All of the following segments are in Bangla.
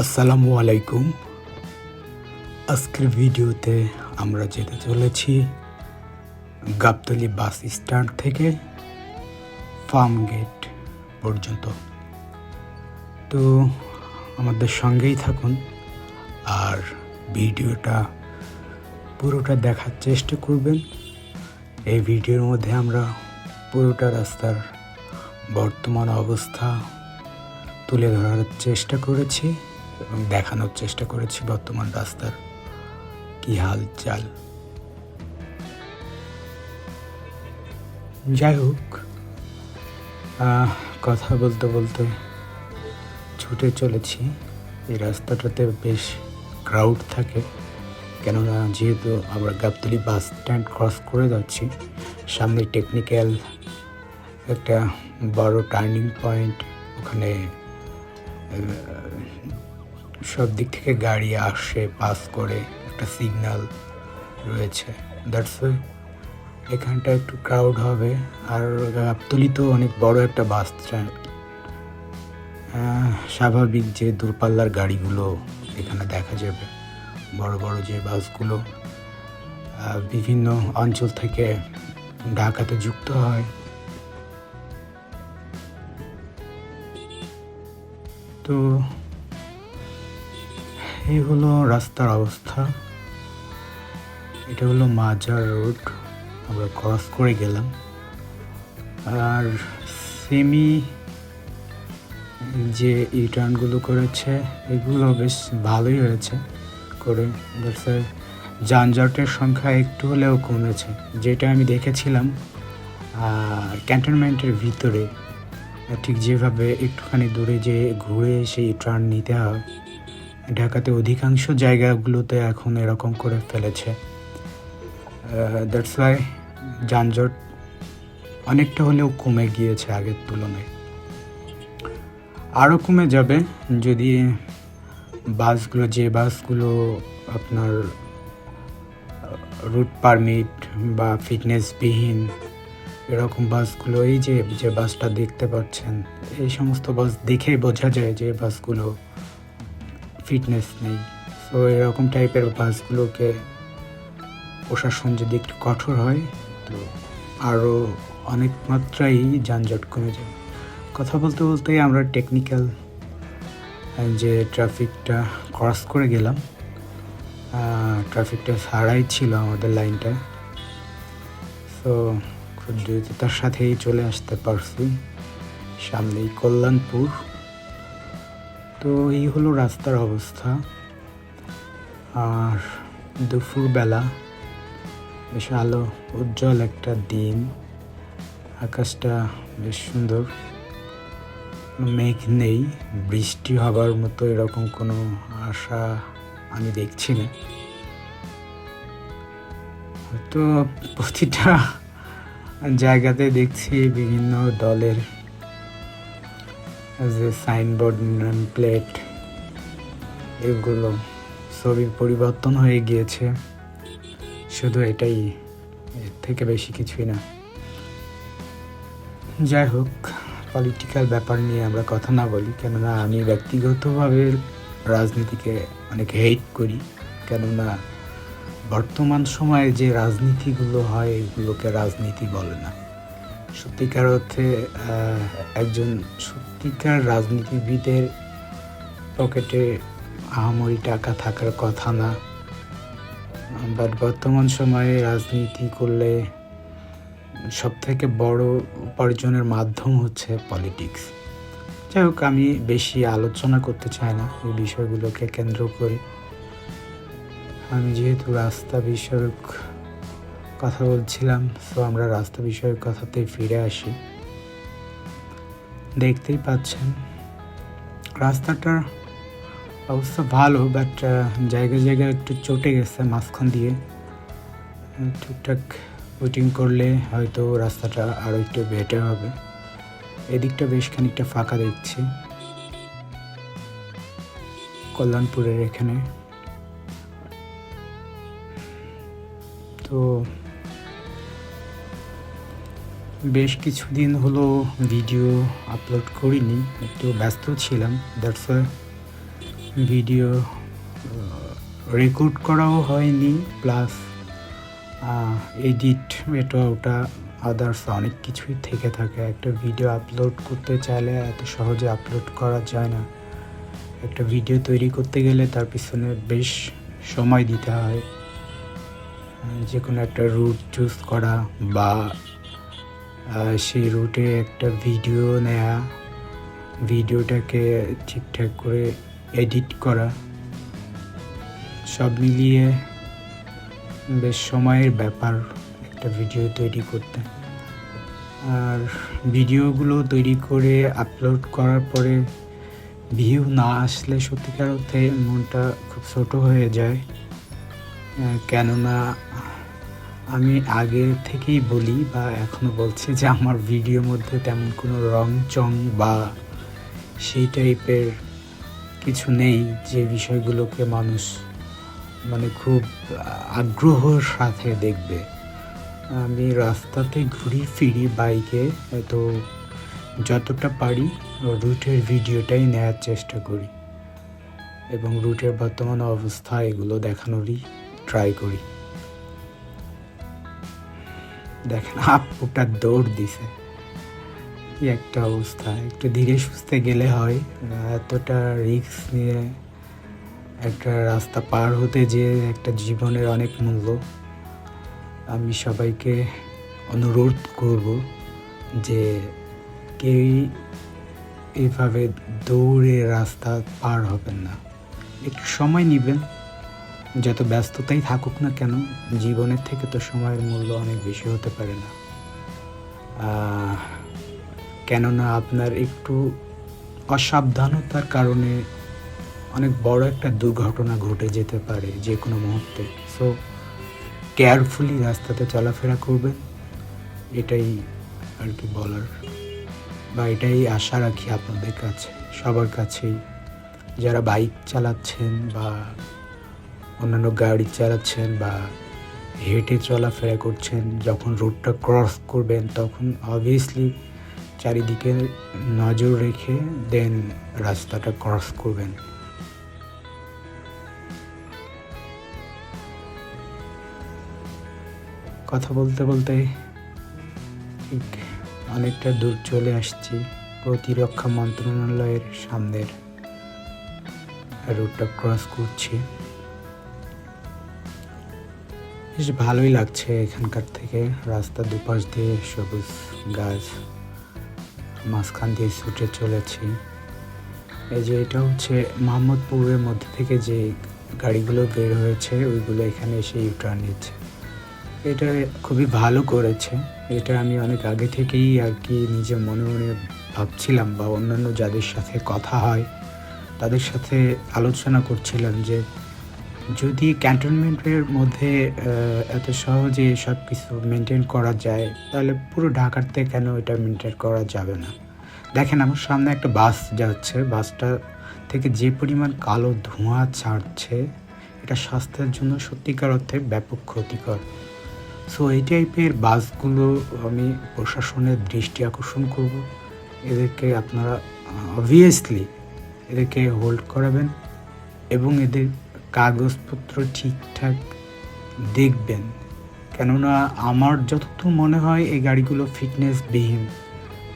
আসসালামু আলাইকুম। আজকের ভিডিওতে আমরা যেতে চলেছি গাবতলি বাস স্ট্যান্ড থেকে ফার্ম গেট পর্যন্ত। তো আমাদের সঙ্গেই থাকুন আর ভিডিওটা পুরোটা দেখার চেষ্টা করবেন। এই ভিডিওর মধ্যে আমরা পুরোটা রাস্তার বর্তমান অবস্থা তুলে ধরার চেষ্টা করেছি। এবং দেখানোর চেষ্টা করেছি বর্তমান রাস্তার কি হাল চাল। যাই হোক কথা বলতে বলতে ছুটে চলেছি। এই রাস্তাটাতে বেশ ক্রাউড থাকে, কেননা যেহেতু আমরা গাবতলি বাস স্ট্যান্ড ক্রস করে যাচ্ছি, সামনে টেকনিক্যাল একটা বড় টার্নিং পয়েন্ট ওখানে সব দিক থেকে গাড়ি আসে পাস করে, একটা সিগন্যাল রয়েছে। দ্যাটস ওয়াই এখানটা একটু ক্রাউড হবে। আর গাবতলি তো অনেক বড় একটা বাস স্ট্যান্ড স্বাভাবিক যে দূরপাল্লার গাড়িগুলো এখানে দেখা যাবে। বড় বড় যে বাসগুলো বিভিন্ন অঞ্চল থেকে ঢাকাতে যুক্ত হয়। তো এই হলো রাস্তার অবস্থা। এটা হলো মাজার রোড। আমরা ক্রস করে গেলাম। আর সেমি যে ইটার্নগুলো করেছে, এগুলো বেশ ভালোই হয়েছে। করে যানজটের সংখ্যা একটু হলেও কমেছে। যেটা আমি দেখেছিলাম ক্যান্টনমেন্টের ভিতরে, ঠিক যেভাবে একটুখানি দূরে যে ঘুরে সেই টার্ন নিতে হয় ঢাকাতে অধিকাংশ জায়গাগুলোতে এখন এরকম করে ফেলেছে। দ্যাটস ওয়াই যানজট অনেকটা হলেও কমে গিয়েছে আগের তুলনায়। আরও কমে যাবে যদি বাসগুলো, যে বাসগুলো আপনার রুট পারমিট বা ফিটনেসবিহীন এরকম বাসগুলো, এই যে যে বাসটা দেখতে পাচ্ছেন, এই সমস্ত বাস দেখেই বোঝা যায় যে বাসগুলো ফিটনেস নেই। তো এরকম টাইপের বাসগুলোকে প্রশাসন যদি একটু কঠোর হয়, তো আরও অনেক মাত্রাই যানজট কমে যায় কথা বলতে বলতেই আমরা টেকনিক্যাল যে ট্রাফিকটা ক্রস করে গেলাম ট্রাফিকটা ছাড়াই ছিল আমাদের লাইনটা তো খুব দ্রুততার সাথেই চলে আসতে পারছি। সামনেই কল্যাণপুর। তো এই হলো রাস্তার অবস্থা। আর দুপুরবেলা বেশ আলো, উজ্জ্বল একটা দিন। আকাশটা বেশ সুন্দর। মেঘ নেই, বৃষ্টি হবার মতো এরকম কোনো আশা আমি দেখছি না। তো প্রতিটা জায়গাতে দেখছি বিভিন্ন দলের যে সাইনবোর্ড প্লেট এগুলো ছবির পরিবর্তন হয়ে গিয়েছে। শুধু এটাই, এর থেকে বেশি কিছুই না। যাই হোক পলিটিক্যাল ব্যাপার নিয়ে আমরা কথা না বলি, কেননা আমি ব্যক্তিগতভাবে রাজনীতিকে অনেক হেট করি। কেননা বর্তমান সময়ে যে রাজনীতিগুলো হয়, এগুলোকে রাজনীতি বলে না। সত্যিকার অর্থে একজন সত্যিকার রাজনীতিবিদের পকেটে আহামরি টাকা থাকার কথা না। বাট বর্তমান সময়ে রাজনীতি করলে সব থেকে বড় উপার্জনের মাধ্যম হচ্ছে পলিটিক্স। যাই হোক, আমি বেশি আলোচনা করতে চাই না এই বিষয়গুলোকে কেন্দ্র করে। আমি যেহেতু রাস্তা বিষয়ক কথা বলছিলাম সো আমরা রাস্তা বিষয়ের কথাতেই ফিরে আসি। দেখতেই পাচ্ছেন, রাস্তাটার অবস্থা ভালো বাট জায়গায় জায়গায় একটু চটে গেছে মাঝখান দিয়ে। ঠিকঠাক ওয়েটিং করলে হয়তো রাস্তাটা আরও একটু বেটার হবে। এদিকটা বেশ খানিকটা ফাঁকা দেখছি। কল্যাণপুরের এখানে। তো বেশ কিছুদিন হলো ভিডিও আপলোড করিনি, একটু ব্যস্ত ছিলাম। দ্যাটস ভিডিও রেকর্ড করাও হয়নি প্লাস এডিট এটা ওটা আদার্স অনেক কিছুই থেকে থাকে। একটা ভিডিও আপলোড করতে চাইলে এত সহজে আপলোড করা যায় না। একটা ভিডিও তৈরি করতে গেলে তার পিছনে বেশ সময় দিতে হয়। যে কোনো একটা রুট চুজ করা বা সেই রুটে একটা ভিডিও নেয়া। ভিডিওটাকে ঠিকঠাক করে এডিট করা। সব মিলিয়ে বেশ সময়ের ব্যাপার একটা ভিডিও তৈরি করতে। আর ভিডিওগুলো তৈরি করে আপলোড করার পরে ভিউ না আসলে সত্যিকার অর্থে মনটা খুব ছোট হয়ে যায়। কেননা আমি আগে থেকেই বলি বা এখনও বলছি যে আমার ভিডিওর মধ্যে তেমন কোনো রং চং বা সেই টাইপের কিছু নেই যে বিষয়গুলোকে মানুষ মানে খুব আগ্রহর সাথে দেখবে। আমি রাস্তাতে ঘুরি, ফিরি বাইকে, তো যতটা পারি রুটের ভিডিওটাই নেওয়ার চেষ্টা করি। এবং রুটের বর্তমান অবস্থা এগুলো দেখানোরই ট্রাই করি। দেখেন আপুটা দৌড় দিছে। কি একটা অবস্থা, একটু ধীরে সুস্থে গেলে হয়। এতটা রিস্ক নিয়ে একটা রাস্তা পার হতে যে একটা জীবনের অনেক মূল্য, আমি সবাইকে অনুরোধ করব যে কেউই এইভাবে দৌড়ে রাস্তা পার হবেন না। একটু সময় নেবেন। যত ব্যস্ততাই থাকুক না কেন, জীবনের থেকে তো সময়ের মূল্য অনেক বেশি হতে পারে না। কেননা আপনার একটু অসাবধানতার কারণে অনেক বড় একটা দুর্ঘটনা ঘটে যেতে পারে যে কোনো মুহূর্তে। সো কেয়ারফুলি রাস্তাতে চলাফেরা করবেন, এটাই আর কি বলার। বা এটাই আশা রাখি আপনাদের কাছে, সবার কাছেই। যারা বাইক চালাচ্ছেন বা অন্যান্য গাড়ি চালাচ্ছেন বা হেঁটে চলাফেরা করছেন, যখন রোডটা ক্রস করবেন, তখন অবভিয়াসলি চারিদিকে নজর রেখে দেন রাস্তাটা ক্রস করবেন। কথা বলতে বলতে অনেকটা দূর চলে আসছি প্রতিরক্ষা মন্ত্রণালয়ের সামনের রুটটা ক্রস করছি। বেশ ভালোই লাগছে এখানকার থেকে। রাস্তা দুপাশ দিয়ে সবুজ গাছ, মাঝখান দিয়ে ছুটে চলেছি। এই যে এটা হচ্ছে মোহাম্মদপুরের মধ্যে থেকে যে গাড়িগুলো বের হয়েছে, ওইগুলো এখানে এসে ইউটার্ন নিচ্ছে। এটা খুবই ভালো করেছে। এটা আমি অনেক আগে থেকেই আর কি নিজে মনে মনে ভাবছিলাম বা অন্যান্য যাদের সাথে কথা হয়, তাদের সাথে আলোচনা করছিলাম যে যদি ক্যান্টনমেন্টের মধ্যে এত সহজে সব কিছু মেনটেন করা যায়, তাহলে পুরো ঢাকাতে কেন এটা মেনটেন করা যাবে না? দেখেন আমার সামনে একটা বাস যাচ্ছে। বাসটা থেকে যে পরিমাণ কালো ধোঁয়া ছাড়ছে, এটা স্বাস্থ্যের জন্য সত্যিকার অর্থে ব্যাপক ক্ষতিকর। সো এই টাইপের বাসগুলো আমি প্রশাসনের দৃষ্টি আকর্ষণ করব। এদেরকে আপনারা অবভিয়াসলি এদেরকে হোল্ড করাবেন এবং এদের কাগজপত্র ঠিকঠাক দেখবেন। কেননা আমার যতদূর মনে হয়, এই গাড়িগুলো ফিটনেসবিহীন।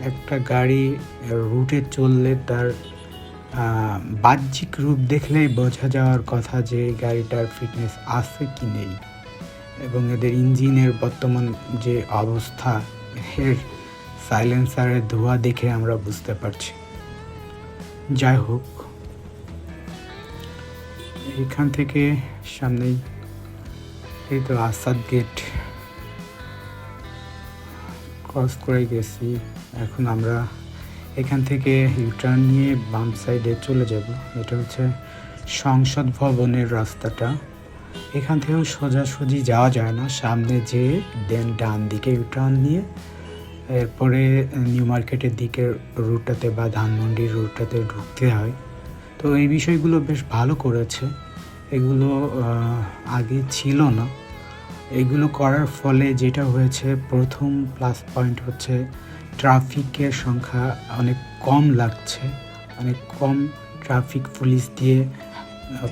একটা গাড়ি রুটে চললে তার বাহ্যিক রূপ দেখলেই বোঝা যাওয়ার কথা যে গাড়িটার ফিটনেস আছে কি নেই। এবং এদের ইঞ্জিনের বর্তমান যে অবস্থা, এর সাইলেন্সারের ধোঁয়া দেখে আমরা বুঝতে পারছি। যাই হোক এখান থেকে সামনেই এই তো আসাদ গেট ক্রস করে গেছি। এখন আমরা এখান থেকে ইউটার্ন নিয়ে বাম সাইডে চলে যাব। এটা হচ্ছে সংসদ ভবনের রাস্তাটা। এখান থেকেও সোজাসুজি যাওয়া যায় না। সামনে যে দেন ডান দিকে ইউটার্ন নিয়ে। এরপরে নিউ মার্কেটের দিকের রুটটাতে বা ধানমন্ডির রুটটাতে ঢুকতে হয়। তো এই বিষয়গুলো বেশ ভালো করেছে। এগুলো আগে ছিল না। এগুলো করার ফলে যেটা হয়েছে, প্রথম প্লাস পয়েন্ট হচ্ছে ট্রাফিকের সংখ্যা অনেক কম লাগছে। অনেক কম ট্রাফিক পুলিশ দিয়ে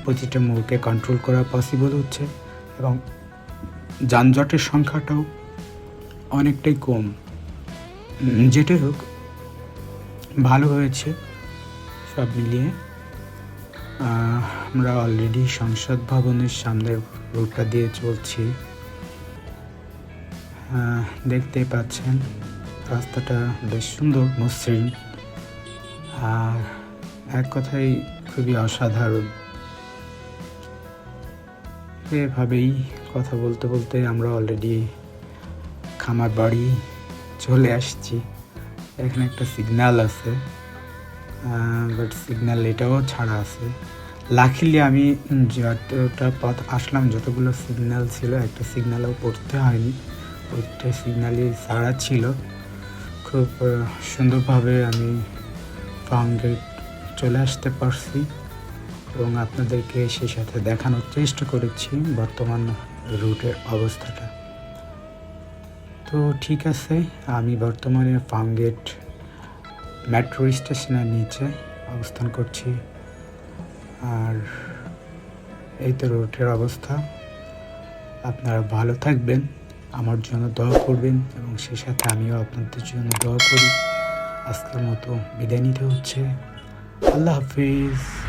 প্রতিটা মোড়কে কন্ট্রোল করা পসিবল হচ্ছে এবং যানজটের সংখ্যাটাও অনেকটাই কম। যেটাই হোক, ভালো হয়েছে সব মিলিয়ে। আমরা অলরেডি সংসদ ভবনের সামনের রুটটা দিয়ে চলছি। আহ, দেখতেই পাচ্ছেন রাস্তাটা বেশ সুন্দর মসৃণ। আর এক কথাই খুবই অসাধারণ। এভাবেই কথা বলতে বলতে আমরা অলরেডি খামার বাড়ি চলে আসছি। এখানে একটা সিগন্যাল আছে। বাট সিগন্যাল এটাও ছাড়া আছে। লাকিলি আমি যতটা পথ আসলাম, যতগুলো সিগন্যাল ছিল, একটা সিগন্যালও পড়তে হয়নি। ওইটা সিগন্যালই ছাড়া ছিল। খুব সুন্দরভাবে আমি ফার্ম গেট চলে আসতে পারছি এবং আপনাদেরকে সেই সাথে দেখানোর চেষ্টা করেছি বর্তমান রুটের অবস্থাটা। তো ঠিক আছে, আমি বর্তমানে ফার্ম গেট মেট্রো স্টেশনের নিচে অবস্থান করছি। আর এই তো রুটের অবস্থা। আপনারা ভালো থাকবেন, আমার জন্য দোয়া করবেন এবং সেই সাথে আমিও আপনাদের জন্য দোয়া করি। আজকের মতো বিদায় নিতে হচ্ছে। আল্লাহ হাফিজ।